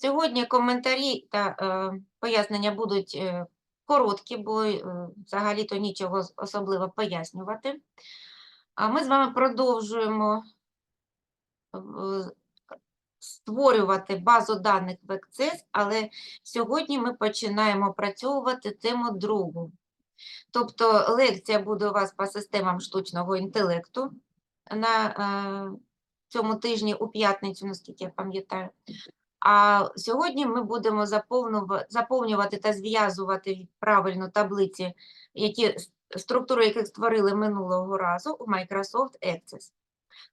Сьогодні коментарі та е, пояснення будуть е, короткі, бо е, взагалі-то нічого особливо пояснювати. А ми з вами продовжуємо е, створювати базу даних в Access, але сьогодні ми починаємо опрацьовувати тему другу. Тобто лекція буде у вас по системам штучного інтелекту на е, цьому тижні у п'ятницю, наскільки я пам'ятаю. А сьогодні ми будемо заповнювати та зв'язувати правильно таблиці, які структури яких створили минулого разу у Microsoft Access.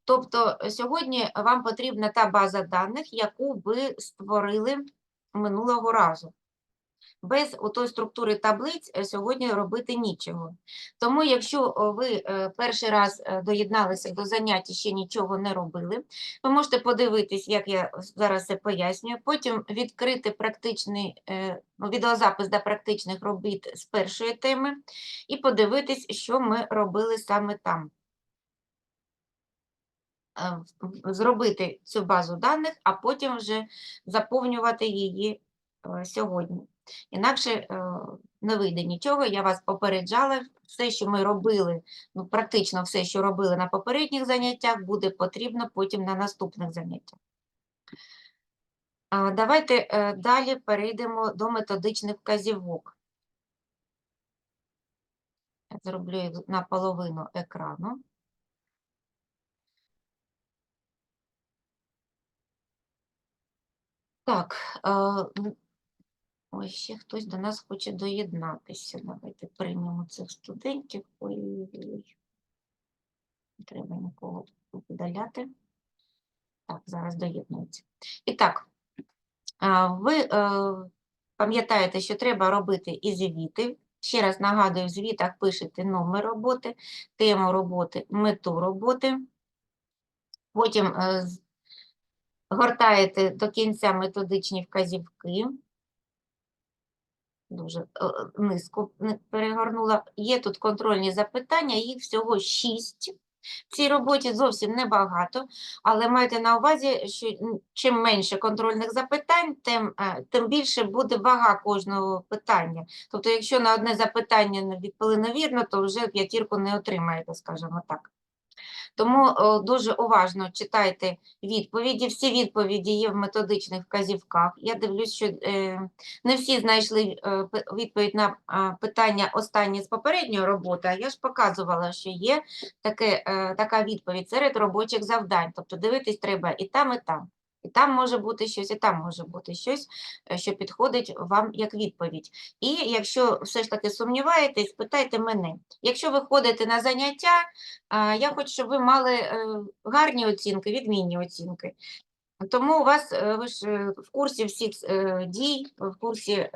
Тобто сьогодні вам потрібна та база даних, яку ви створили минулого разу. Без отої структури таблиць е, сьогодні робити нічого. Тому, якщо ви е, перший раз е, доєдналися до занять і ще нічого не робили, ви можете подивитись, як я зараз це пояснюю, потім відкрити практичний ну, відеозапис до практичних робіт з першої теми і подивитись, що ми робили саме там. Зробити цю базу даних, а потім вже заповнювати її сьогодні. Інакше е, не вийде нічого. Я вас попереджала. Все, що ми робили, ну практично все, що робили на попередніх заняттях, буде потрібно потім на наступних заняттях. Давайте е, далі перейдемо до методичних вказівок. Я Зроблю їх на половину екрану. Так, ой, ще хтось до нас хоче доєднатися. Давайте приймемо цих студентів. Ой-ой-ой. Треба нікого видаляти. Так, зараз доєднується. І так, ви е, пам'ятаєте, що треба робити і звіти. Ще раз нагадую, в звітах пишете номер роботи, тему роботи, мету роботи. Потім е, гортаєте до кінця методичні вказівки. Дуже е, низько перегорнула. Є тут контрольні запитання, їх всього шість. В цій роботі зовсім небагато, але майте на увазі, що чим менше контрольних запитань, тим, е, тим більше буде вага кожного питання. Тобто, якщо на одне запитання відповіли невірно, то вже п'ятірку не отримаєте, скажімо так. Тому е, дуже уважно читайте відповіді. Всі відповіді є в методичних вказівках. Я дивлюсь, що е, не всі знайшли е, відповідь на питання останнє з попередньої роботи, я ж показувала, що є таке, така відповідь серед робочих завдань. Тобто дивитись треба і там, і там. І там може бути щось, і там може бути щось, е, що підходить вам як відповідь. І якщо все ж таки сумніваєтесь, питайте мене. Якщо ви ходите на заняття, Я хочу, щоб ви мали е, гарні оцінки, відмінні оцінки. Тому у вас, е, ви ж в курсі всіх дій, в курсі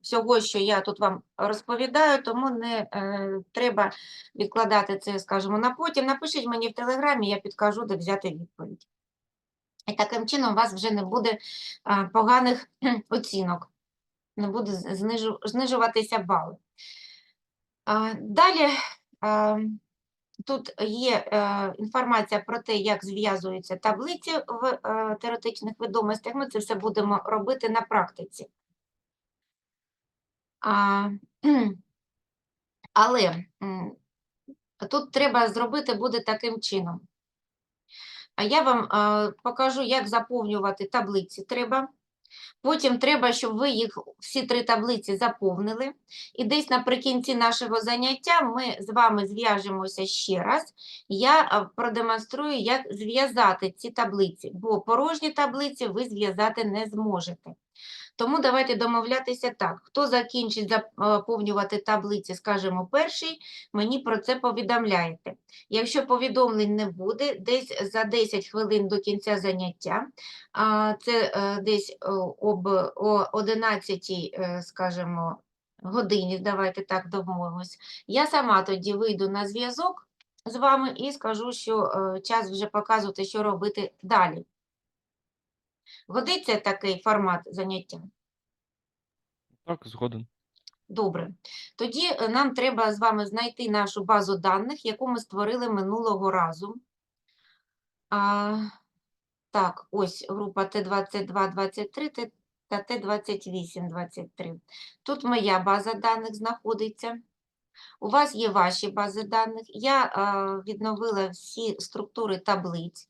всього, що я тут вам розповідаю, тому не треба відкладати це, скажімо, на потім. Напишіть мені в телеграмі, я підкажу, де взяти відповідь. І таким чином у вас вже не буде поганих оцінок, не буде знижуватися бали. Далі. Тут є е, інформація про те, як зв'язуються таблиці в е, теоретичних відомостях. Ми це все будемо робити на практиці. Але тут треба зробити буде таким чином. А я вам покажу, як заповнювати таблиці треба. Потім треба, щоб ви їх всі три таблиці заповнили. І десь наприкінці нашого заняття ми з вами зв'яжемося ще раз. Я продемонструю, як зв'язати ці таблиці, бо порожні таблиці ви зв'язати не зможете. Тому давайте домовлятися так. Хто закінчить заповнювати таблиці, скажімо, перший, мені про це повідомляєте. Якщо повідомлень не буде, десь за 10 хвилин до кінця заняття, це е, десь е, об 11, е, скажімо, годині, давайте так домовимось, я сама тоді вийду на зв'язок з вами і скажу, що час вже показувати, що робити далі. Годиться такий формат заняття? Так, згоден. Добре. Тоді е, нам треба з вами знайти нашу базу даних, яку ми створили минулого разу. А, Так, ось група Т22-23 та Т28-23. Тут моя база даних знаходиться. У вас є ваші бази даних. Я е, відновила всі структури таблиць.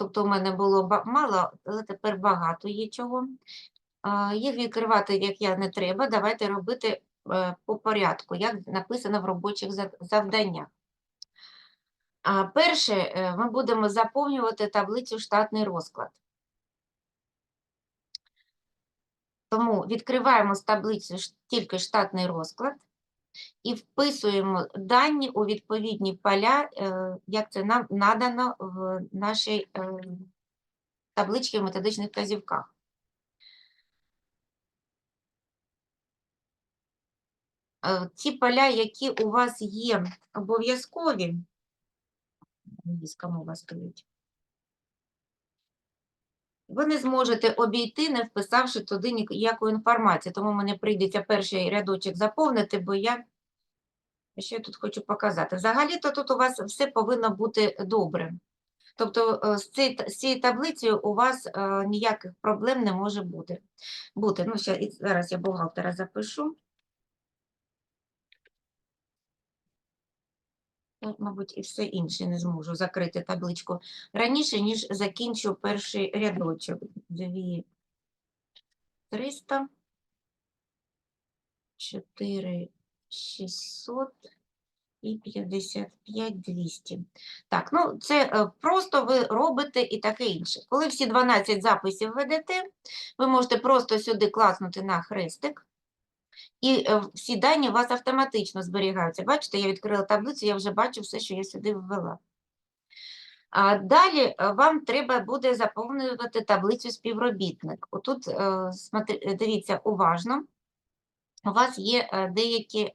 Тобто у мене було мало, але тепер багато є чого. Їх відкривати, як я, не треба. Давайте робити е, по порядку, як написано в робочих завданнях. Перше, е, ми будемо заповнювати таблицю штатний розклад. Тому відкриваємо з таблиці тільки штатний розклад і вписуємо дані у відповідні поля, е, як це нам надано в нашій е, табличці в методичних вказівках. Е, Ті поля, які у вас є обов'язкові, англійська мова стоїть, ви не зможете обійти, не вписавши туди ніяку інформацію. Тому мені прийдеться перший рядочок заповнити, бо я я тут хочу показати. Взагалі-то тут у вас все повинно бути добре. Тобто е, з цією таблицею у вас е, ніяких проблем не може бути. бути. Ну, ще, зараз я бухгалтера запишу. Ну, Мабуть, і все інше не зможу закрити табличку раніше, ніж закінчу перший рядочок. Дві 300, 4 600 і 55 200. Так, ну це е, просто ви робите і таке інше. Коли всі 12 записів ведете, ви можете просто сюди класнути на хрестик, і е, всі дані у вас автоматично зберігаються. Бачите, я відкрила таблицю, я вже бачу все, що я сюди ввела. Далі е, вам треба буде заповнювати таблицю співробітник. Отут е, дивіться уважно. У вас є деякі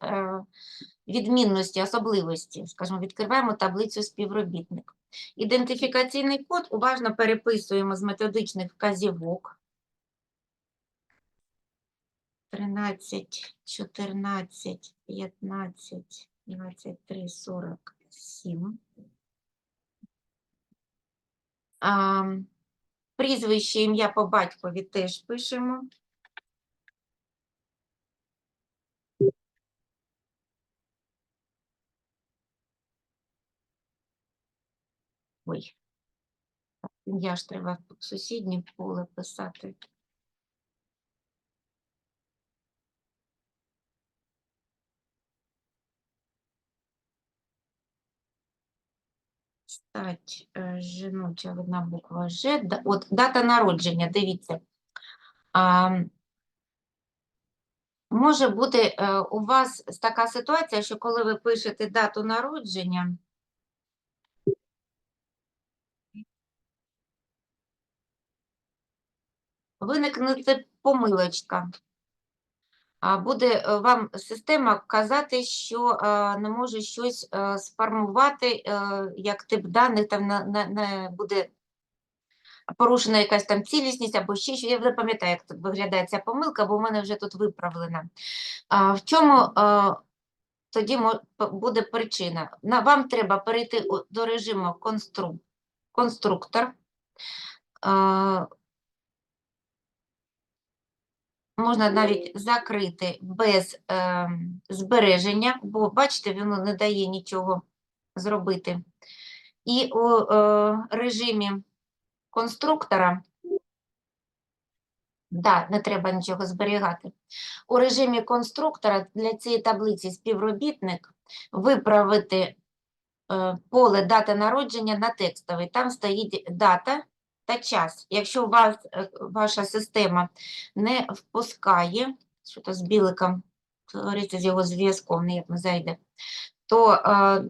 відмінності, особливості. Скажімо, відкриваємо таблицю співробітник. Ідентифікаційний код уважно переписуємо з методичних вказівок. 13, 14, 15, 23, 47. А, прізвище, ім'я по батькові теж пишемо. Ой. Ім'я ж треба в сусіднє поле писати. Стать е, жіноча одна буква Ж. От дата народження, дивіться. А, може бути е, у вас така ситуація, що коли ви пишете дату народження, виникне помилочка. Буде е, вам система казати, що е, не може щось е, сформувати, як тип даних, там на буде порушена якась там цілісність або ще що. Я не пам'ятаю, як тут виглядає ця помилка, бо в мене вже тут виправлена. В чому тоді буде причина? Вам треба перейти до режиму конструктор. Можна навіть закрити без е, збереження, бо бачите, воно не дає нічого зробити. І у е, режимі конструктора, да, не треба нічого зберігати. У режимі конструктора для цієї таблиці співробітник виправити е, поле дата народження на текстовий. Там стоїть дата та час. Якщо вас е, ваша система не впускає, що то з біликом, говориться, з його зв'язком, ніяк не зайде, то е,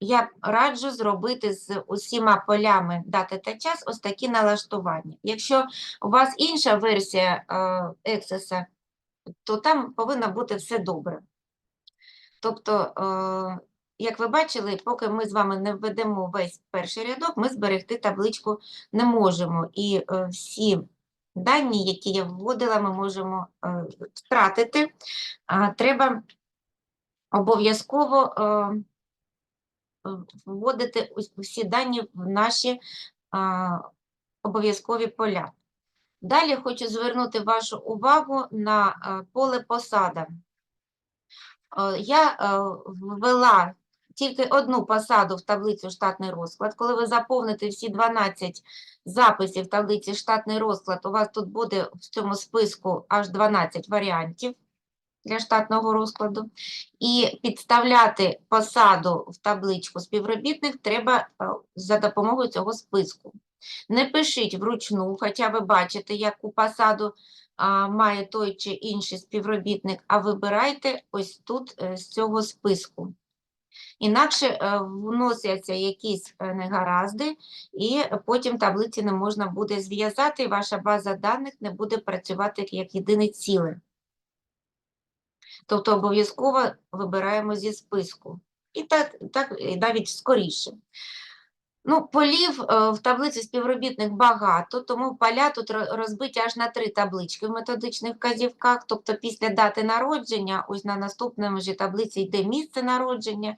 я раджу зробити з усіма полями дати та час ось такі налаштування. Якщо у вас інша версія е, Access, то там повинно бути все добре. Тобто, е, як ви бачили, поки ми з вами не введемо весь перший рядок, ми зберегти табличку не можемо. І е, всі дані, які я вводила, ми можемо е, втратити. Треба обов'язково е, вводити всі дані в наші обов'язкові поля. Далі хочу звернути вашу увагу на поле посада. Я ввела тільки одну посаду в таблицю штатний розклад. Коли ви заповните всі 12 записів в таблиці штатний розклад, у вас тут буде в цьому списку аж 12 варіантів для штатного розкладу. І підставляти посаду в табличку співробітних треба е, за допомогою цього списку. Не пишіть вручну, хоча ви бачите, яку посаду а, має той чи інший співробітник, а вибирайте ось тут е, з цього списку. Інакше е, вносяться якісь е, негаразди, і потім таблиці не можна буде зв'язати, і ваша база даних не буде працювати як єдине ціле. Тобто обов'язково вибираємо зі списку. І так, так навіть скоріше. Ну, полів е, в таблиці співробітник багато, тому поля тут розбиті аж на три таблички в методичних вказівках. Тобто після дати народження, ось на наступному ж таблиці йде місце народження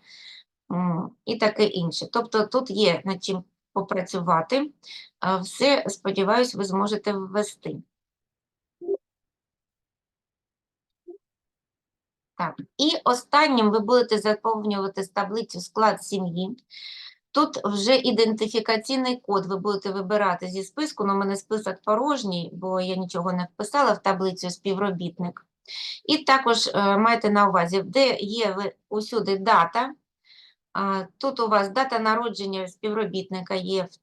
і таке інше. Тобто тут є над чим попрацювати. Все, сподіваюсь, ви зможете ввести. Так, і останнім ви будете заповнювати з таблицю склад сім'ї. Тут вже ідентифікаційний код ви будете вибирати зі списку, але у мене список порожній, бо я нічого не вписала в таблицю співробітник. І також е, майте на увазі, де є усюди дата. Тут у вас дата народження співробітника є в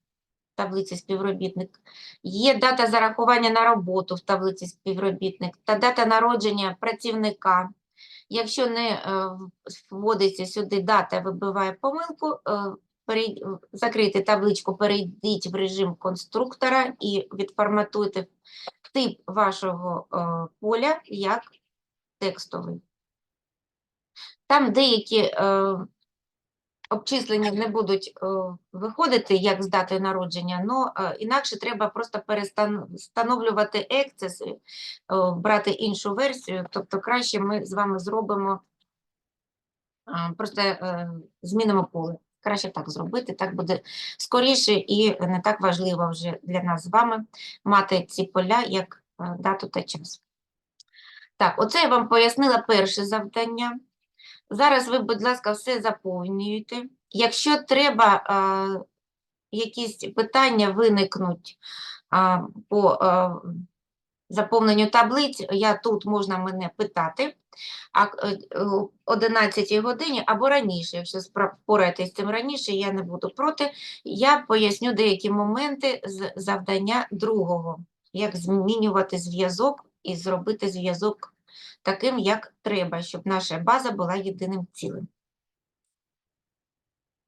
таблиці співробітник. Є дата зарахування на роботу в таблиці співробітник та дата народження працівника. Якщо не е, вводиться сюди дата, вибиває помилку, е, перей- закрийте табличку, перейдіть в режим конструктора і відформатуйте тип вашого е, поля як текстовий. Там деякі е, обчислення не будуть е, виходити як з датою народження, але інакше треба просто перестановлювати екцес, е, брати іншу версію. Тобто краще ми з вами зробимо, а, просто е, змінимо поле. Краще так зробити, так буде скоріше і не так важливо вже для нас з вами мати ці поля як е, дату та час. Так, оце я вам пояснила перше завдання. Зараз ви, будь ласка, все заповнюєте. Якщо треба, е, якісь питання виникнуть а, по е, заповненню таблиць, я тут можна мене питати, а е, о 11 годині або раніше, якщо впораєтесь з цим раніше, я не буду проти, я поясню деякі моменти з завдання другого, як змінювати зв'язок і зробити зв'язок таким, як треба, щоб наша база була єдиним цілим.